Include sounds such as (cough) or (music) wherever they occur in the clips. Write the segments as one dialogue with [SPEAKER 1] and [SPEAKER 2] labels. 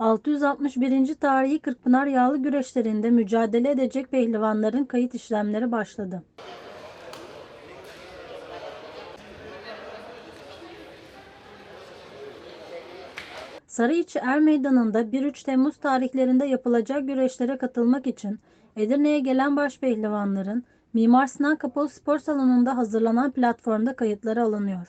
[SPEAKER 1] 661. tarihi Kırkpınar yağlı güreşlerinde mücadele edecek pehlivanların kayıt işlemleri başladı. Sarıçı Er Meydanı'nda 1-3 Temmuz tarihlerinde yapılacak güreşlere katılmak için Edirne'ye gelen başpehlivanların Mimar Sinan Kapalı Spor Salonu'nda hazırlanan platformda kayıtları alınıyor.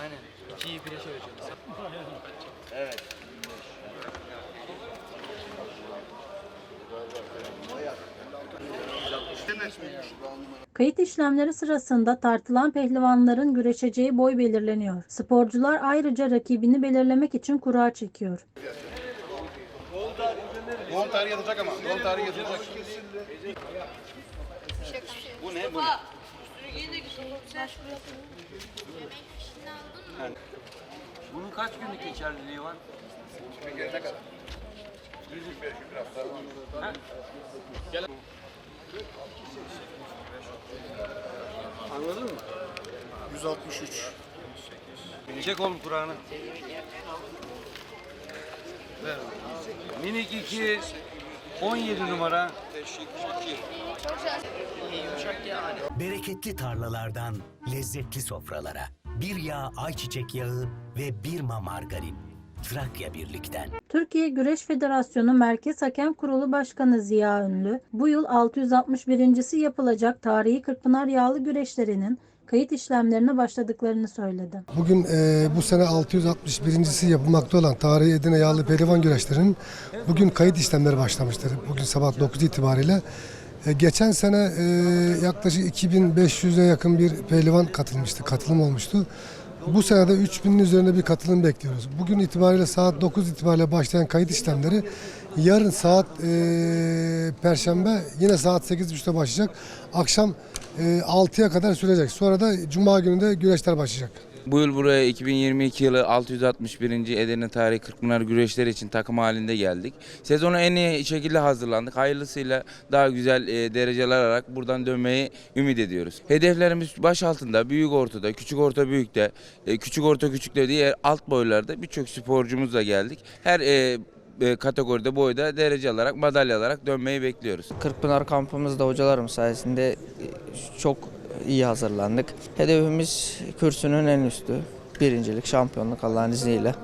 [SPEAKER 2] Aynen. İkiyi bire çevireceğiz. (laughs)
[SPEAKER 1] Kayıt işlemleri sırasında tartılan pehlivanların güreşeceği boy belirleniyor. Sporcular ayrıca rakibini belirlemek için kura çekiyor.
[SPEAKER 3] Doğum tarihi yazacak ama. Doğum tarihi yazacak. Bu ne? Bu ne?
[SPEAKER 2] Bunun kaç günlük geçerliliği var?
[SPEAKER 3] Kimin gelene kadar? 125 gün biraz daha.
[SPEAKER 2] Anladın mı?
[SPEAKER 3] 163.
[SPEAKER 2] Çek oğlum Kur'an'ı. Minik 2, 17 numara.
[SPEAKER 4] Bereketli tarlalardan lezzetli sofralara. Bir yağ ayçiçek yağı ve bir ma margarin. Trakya Birlik'ten.
[SPEAKER 1] Türkiye Güreş Federasyonu Merkez Hakem Kurulu Başkanı Ziya Ünlü, bu yıl 661.si yapılacak tarihi Kırkpınar yağlı güreşlerinin kayıt işlemlerine başladıklarını söyledi.
[SPEAKER 5] Bugün e, bu sene 661.si yapılmakta olan tarihi Edirne Yağlı Pehlivan Güreşleri'nin bugün kayıt işlemleri başlamıştır. Bugün sabah 9 itibariyle. E, geçen sene e, yaklaşık 2500'e yakın bir pehlivan katılmıştı, katılım olmuştu. Bu sene de 3000'in üzerinde bir katılım bekliyoruz. Bugün itibariyle saat 9 itibariyle başlayan kayıt işlemleri yarın saat e, Perşembe yine saat 8.30'da başlayacak. Akşam e, 6'ya kadar sürecek. Sonra da Cuma günü de güreşler başlayacak.
[SPEAKER 6] Bu yıl buraya 2022 yılı 661. Edirne Tarihi Kırkpınar güreşleri için takım halinde geldik. Sezona en iyi şekilde hazırlandık. Hayırlısıyla daha güzel e, dereceler alarak buradan dönmeyi ümit ediyoruz. Hedeflerimiz baş altında, büyük ortada, küçük orta büyükte, e, küçük orta küçükte diye alt boylarda birçok sporcumuzla geldik. Her e, e, kategoride boyda derece alarak, madalya alarak dönmeyi bekliyoruz.
[SPEAKER 7] Kırkpınar kampımızda hocalarım sayesinde e, çok iyi hazırlandık. Hedefimiz kürsünün en üstü. Birincilik, şampiyonluk Allah'ın izniyle.